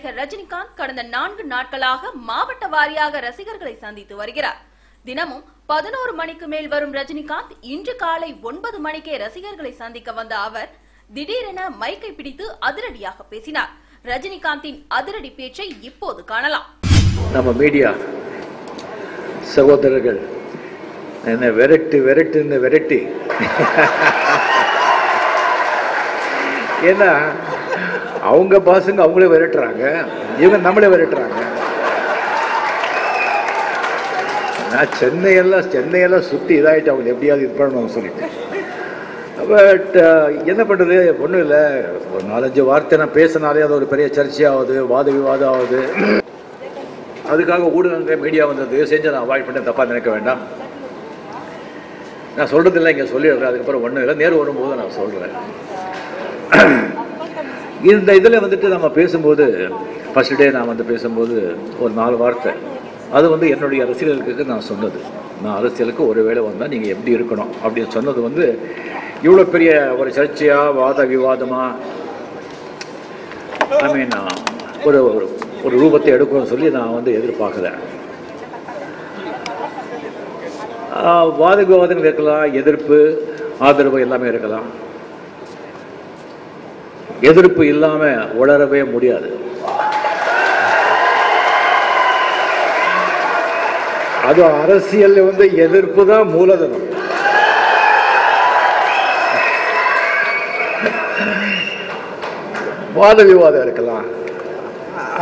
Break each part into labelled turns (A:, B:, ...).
A: நடிகர் ரஜினிகாந்த் கடந்த நான்கு நாட்களாக மாவட்ட வாரியாக ரசிகர்களை சந்தித்து வருகிறார். தினமும் பதினோரு மணிக்கு மேல் வரும் ரஜினிகாந்த் இன்று காலை ஒன்பது மணிக்கே ரசிகர்களை சந்திக்க வந்த அவர் திடீரென மைக்கை பிடித்து அதிரடியாக பேசினார். ரஜினிகாந்தின் அதிரடி பேச்சை இப்போது காணலாம்.
B: நம்ம மீடியா சகோதரர்கள் என்ன விரட்டு விரட்டுன்னு விரட்டி? ஏன்னா அவங்க பாசுங்க அவங்களே விரட்டுறாங்க. இவங்க நம்மளே விரட்டுறாங்க. நான் சென்னையெல்லாம் சென்னையெல்லாம் சுற்றி இதாகிட்டு அவங்க எப்படியாவது இது பண்ணணும்னு சொல்லிட்டு. பட் uh, என்ன பண்ணுறது ஒன்றும் இல்லை. ஒரு நாலஞ்சு வார்த்தை நான் பேசினாலே அது ஒரு பெரிய சர்ச்சையாகுது வாத விவாதம் ஆகுது அதுக்காக ஊடகங்கள் மீடியா வந்தது. செஞ்சு நான் அவாய்ட் பண்ண தப்பாக நினைக்க வேண்டாம். நான் சொல்கிறதில்ல இங்கே சொல்லிடுறேன். அதுக்கப்புறம் ஒன்றும் இல்லை. நேரு வரும்போது நான் சொல்கிறேன் இந்த இதில் வந்துட்டு நம்ம பேசும்போது ஃபஸ்ட் டே நான் வந்து பேசும்போது ஒரு நாலு வார்த்தை. அது வந்து என்னுடைய அரசியலுக்கு நான் சொன்னது. நான் அரசியலுக்கு ஒரு வேளை வந்தால் நீங்கள் எப்படி இருக்கணும் அப்படின்னு சொன்னது வந்து இவ்வளோ பெரிய ஒரு சர்ச்சையாக வாத விவாதமாக ஐ மீன் ஒரு ஒரு- ஒரு ரூபத்தை எடுக்கணும்னு சொல்லி நான் வந்து எதிர்பார்க்கல. வாத விவாதங்கள் இருக்கலாம் எதிர்ப்பு ஆதரவு எல்லாமே இருக்கலாம். எதிர்ப்பு இல்லாமல் வளரவே முடியாது. அது அரசியல் வந்து எதிர்ப்பு தான் மூலதனம். வாத விவாதம் இருக்கலாம்.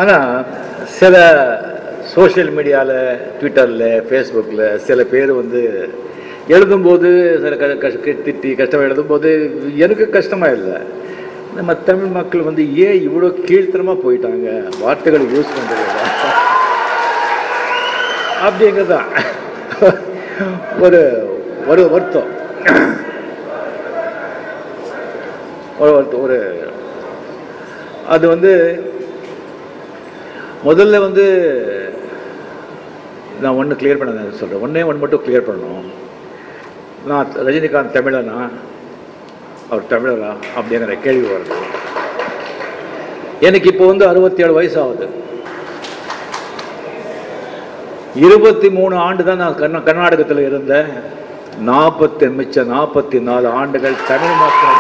B: ஆனால் சில சோஷியல் மீடியாவில் ட்விட்டரில் ஃபேஸ்புக்கில் சில பேர் வந்து எழுதும்போது சில க கஷ்ட திட்டி கஷ்டமாக எழுதும்போது எனக்கு கஷ்டமாக இல்லை. நம்ம தமிழ் மக்கள் வந்து ஏன் இவ்வளோ கீழ்த்தனமாக போயிட்டாங்க? வார்த்தைகளை யூஸ் பண்ணுறது அப்படிங்கிறது தான். ஒரு ஒரு வருத்தம். ஒரு வருத்தம் ஒரு அது வந்து முதல்ல வந்து நான் ஒன்று கிளியர் பண்ண சொல்கிறேன் ஒன்றே ஒன்று மட்டும் கிளியர் பண்ணணும். நான் ரஜினிகாந்த் தமிழனா? அவர் தமிழரா அப்படிங்கிற கேள்வி வருது எனக்கு இப்போ வந்து அறுபத்தி ஏழு வயசு ஆகுது இருபத்தி மூணு ஆண்டு தான் நான் கர்நா கர்நாடகத்தில் இருந்தேன். நாற்பத்தி மிச்ச நாற்பத்தி நாலு ஆண்டுகள் தமிழ் மக்கள்.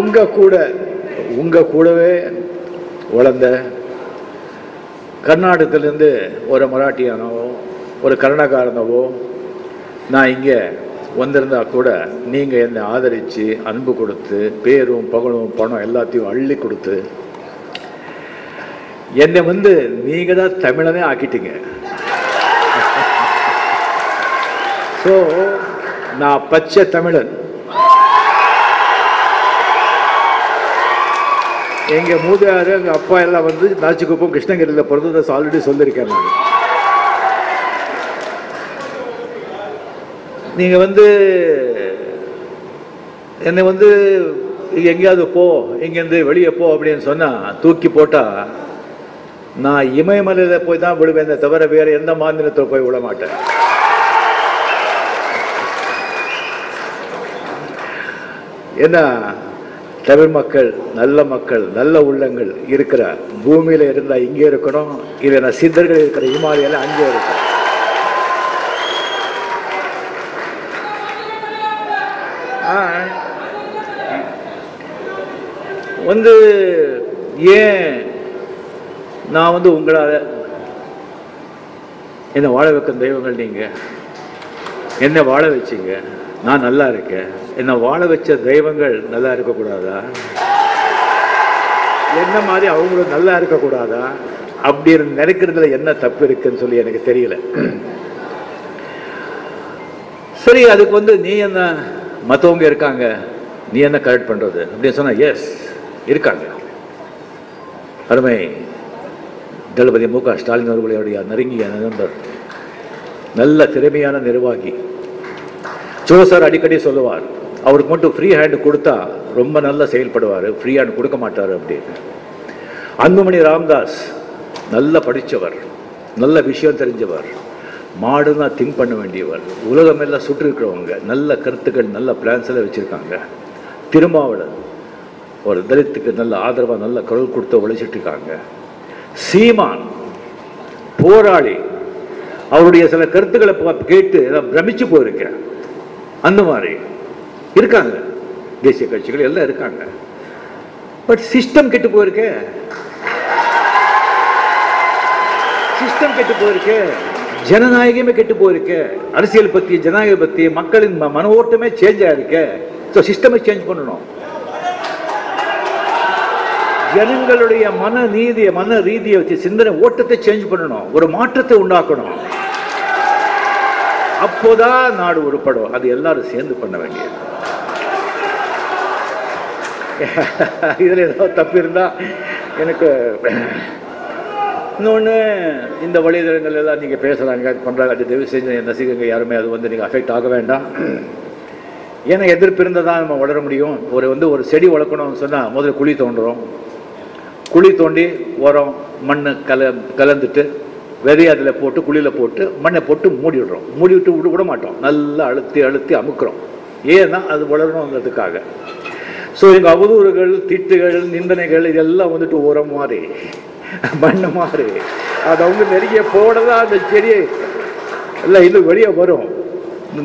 B: உங்க கூட உங்க கூடவே வளர்ந்த கர்நாடகத்திலேருந்து ஒரு மராட்டியானோ ஒரு கருணக்காரனவோ நான் இங்கே வந்திருந்தா கூட நீங்கள் என்னை ஆதரித்து அன்பு கொடுத்து பேரும் பகலும் பணம் எல்லாத்தையும் அள்ளி கொடுத்து என்னை வந்து நீங்கள் தான் தமிழனே ஆக்கிட்டீங்க. ஸோ நான் பச்சை தமிழன். எங்கள் மூதையார் எங்கள் அப்பா எல்லாம் வந்து நாச்சிக்குப்பம் கிருஷ்ணகிரியில் பிறந்ததை ஆல்ரெடி சொல்லியிருக்கேன் நான். நீங்கள் வந்து என்னை வந்து எங்கேயாவது போ இங்கேருந்து வெளியே போ அப்படின்னு சொன்னால் தூக்கி போட்டால் நான் இமயமலையில் போய் தான் விடுவேன் தவிர வேறு எந்த மாநிலத்தில் போய் விட மாட்டேன். ஏன்னா தமிழ் மக்கள் நல்ல மக்கள் நல்ல உள்ளங்கள் இருக்கிற பூமியில் இருந்தால் இங்கே இருக்கணும் இல்லைன்னா சித்தர்கள் இருக்கிற இமாலயில் அங்கே இருக்கணும். வந்து ஏன் நான் வந்து உங்களால் என்னை வாழ வைக்கும் தெய்வங்கள் நீங்கள் என்னை வாழ வச்சிங்க? நான் நல்லா இருக்கேன். என்னை வாழ வச்ச தெய்வங்கள் நல்லா இருக்கக்கூடாதா? என்ன மாதிரி அவங்களும் நல்லா இருக்கக்கூடாதா? அப்படி நினைக்கிறதுல என்ன தப்பு இருக்குன்னு சொல்லி எனக்கு தெரியல. சரி அதுக்கு வந்து நீ என்ன மற்றவங்க இருக்காங்க நீ என்ன கரெக்ட் பண்றது? அப்படின்னு சொன்னா எஸ் இருக்காங்க. அருமை. தளபதி மு க. ஸ்டாலின் அவர்களுடைய நெருங்கிய நண்பர். நல்ல திறமையான நிர்வாகி. ஜோ சார் அடிக்கடி சொல்லுவார் அவருக்கு மட்டும் ஃப்ரீ ஹேண்ட் கொடுத்தா ரொம்ப நல்லா செயல்படுவார் ஃப்ரீ ஹேண்ட் கொடுக்க மாட்டார் அப்படின்னு. அன்புமணி ராம்தாஸ் நல்லா படித்தவர் நல்ல விஷயம் தெரிஞ்சவர். மாடுன்னா திங்க் பண்ண வேண்டியவர். உலகம் எல்லாம் சுற்றி இருக்கிறவங்க நல்ல கருத்துக்கள் நல்ல பிளான்ஸ் எல்லாம் வச்சுருக்காங்க. திருமாவளர் ஒரு தலித்துக்கு நல்ல ஆதரவாக நல்ல குரல் கொடுத்து உழைச்சிட்டு இருக்காங்க சீமான் போராளி. அவருடைய சில கருத்துக்களை கேட்டு எல்லாம் பிரமிச்சு போயிருக்கேன். அந்த மாதிரி இருக்காங்க. தேசிய கட்சிகள் எல்லாம் இருக்காங்க. பட் சிஸ்டம் கெட்டு போயிருக்கே. சிஸ்டம் கெட்டு போயிருக்கு. ஜனநாயகமே கெட்டு போயிருக்கு. அரசியல் பத்தி ஜனநாயக பத்தி மக்களின் ம- மன ஓட்டமே சேஞ்ச் ஆயிருக்கு ஸோ சிஸ்டமை சேஞ்ச் பண்ணணும். ஜனங்களுடைய மன நீதியை மன ரீதியை வச்சு சிந்தனை ஓட்டத்தை சேஞ்ச் பண்ணணும். ஒரு மாற்றத்தை உண்டாக்கணும். அப்போதான் நாடு உருப்படும். அது எல்லாரும் சேர்ந்து பண்ண வேண்டியது. இதுல ஏதாவது தப்பு இருந்தா எனக்கு இன்னொன்று இந்த வழிதளங்கள் எல்லாம் நீங்கள் பேசுகிறாங்க பண்ணுறாங்க அது தயவு செஞ்சு என் ரசிகங்க யாருமே அது வந்து நீங்கள் அஃபெக்ட் ஆக வேண்டாம். ஏன்னா எதிர்ப்பு இருந்தால் தான் நம்ம வளர முடியும். ஒரு வந்து ஒரு செடி வளர்க்கணும்னு சொன்னால் முதல்ல குழி தோண்டுறோம். குழி தோண்டி உரம் மண் கல கலந்துட்டு விதையை அதில் போட்டு குழியில் போட்டு மண்ணை போட்டு மூடி விடுறோம். மூடி விட்டு விட விட மாட்டோம். நல்லா அழுத்தி அழுத்தி அமுக்கிறோம். ஏன்னா அது வளரணுங்கிறதுக்காக ஸோ எங்கள் அவதூறுகள் திட்டுகள் நிந்தனைகள் இதெல்லாம் வந்துட்டு உரம் மாதிரி. மண்ணு மாதிரி. அது அவங்க நெருங்கிய போடதான் அந்த செடியை இல்லை இது வெளியே வரும்.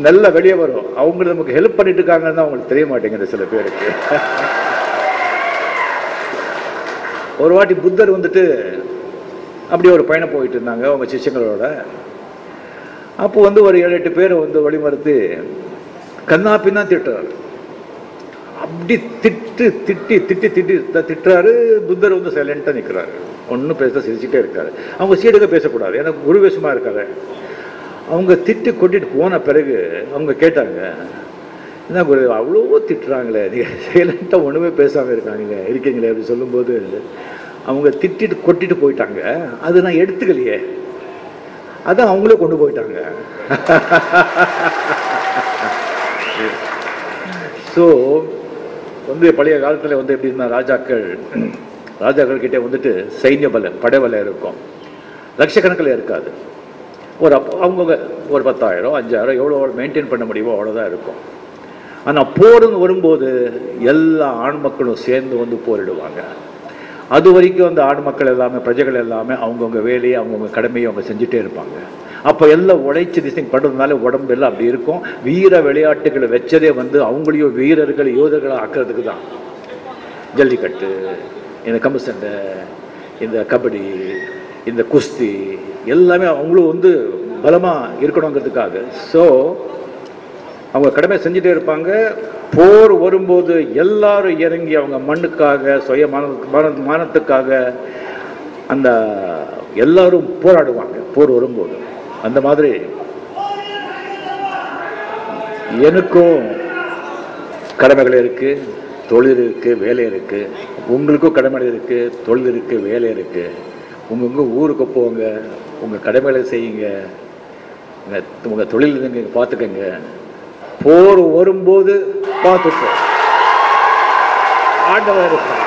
B: நல்லா வெளியே வரும். அவங்க நமக்கு ஹெல்ப் பண்ணிட்டு இருக்காங்கன்னு தான் அவங்களுக்கு தெரிய மாட்டேங்குது சில பேருக்கு. ஒரு வாட்டி புத்தர் வந்துட்டு அப்படியே ஒரு பயணம் போயிட்டு இருந்தாங்க அவங்க சிஷ்யங்களோட. அப்போ வந்து ஒரு ஏழு எட்டு பேரை வந்து வழிமறுத்து கண்ணா பின்னா திட்டுறாரு. அப்படி திட்டு திட்டி திட்டி திட்டி திட்டுறாரு. புத்தர் வந்து சைலண்ட்டாக நிற்கிறாரு ஒன்றும் பேச சிரிச்சுட்டே இருக்காரு. அவங்க சீடுக பேசக்கூடாது. ஏன்னா குரு வேஷமாக இருக்காரு. அவங்க திட்டு கொட்டிட்டு போன பிறகு அவங்க கேட்டாங்க என்ன குரு அவ்வளோ திட்டுறாங்களே. நீங்கள் சைலண்ட்டாக ஒன்றுமே பேசாமல் இருக்காங்க இருக்கீங்களே அப்படி சொல்லும்போது அவங்க திட்டிட்டு கொட்டிட்டு போயிட்டாங்க. அது நான் எடுத்துக்கலையே. அதான் அவங்களே கொண்டு போயிட்டாங்க. ஸோ வந்து பழைய காலத்தில் வந்து எப்படின்னா ராஜாக்கள் ராஜாக்கள் கிட்டே வந்துட்டு சைன்ய பலம் படைவலை இருக்கும். லட்சக்கணக்கில் இருக்காது. ஒரு அப்போ அவங்கவுங்க ஒரு பத்தாயிரம் அஞ்சாயிரம் எவ்வளோ மெயின்டைன் பண்ண முடியுமோ அவ்வளோதான் இருக்கும். ஆனால் போர்னு வரும்போது எல்லா ஆண் மக்களும் சேர்ந்து வந்து போரிடுவாங்க. அது வரைக்கும் அந்த ஆண் மக்கள் எல்லாமே பிரஜைகள் எல்லாமே அவங்கவுங்க வேலையை அவங்கவுங்க கடமையை அவங்க செஞ்சுட்டே இருப்பாங்க. அப்போ எல்லாம் உழைச்சி திசைங் பண்ணுறதுனால உடம்பு எல்லாம் அப்படி இருக்கும். வீர விளையாட்டுகளை வச்சதே வந்து அவங்களையும் வீரர்கள் யோதர்களை ஆக்கிறதுக்கு தான். ஜல்லிக்கட்டு இந்த கம்பு சண்டை இந்த கபடி இந்த குஸ்தி எல்லாமே அவங்களும் வந்து பலமாக இருக்கணுங்கிறதுக்காக. ஸோ அவங்க கடமை செஞ்சுட்டே இருப்பாங்க. போர் வரும்போது எல்லாரும் இறங்கி அவங்க மண்ணுக்காக சுய மான மானத்துக்காக அந்த எல்லாரும் போராடுவாங்க. போர் வரும்போது. அந்த மாதிரி எனக்கும் கடமைகள் இருக்குது தொழில் இருக்குது வேலை இருக்கு. உங்களுக்கும் கடமை இருக்கு தொழில் இருக்கு வேலை இருக்கு. உங்க உங்க ஊருக்கு போங்க உங்கள் கடமைகளை செய்யுங்க. உங்கள் தொழில் நீங்க பார்த்துக்கங்க. போர் வரும்போது பார்த்துப்போம். ஆண்டவர் இருப்பார்.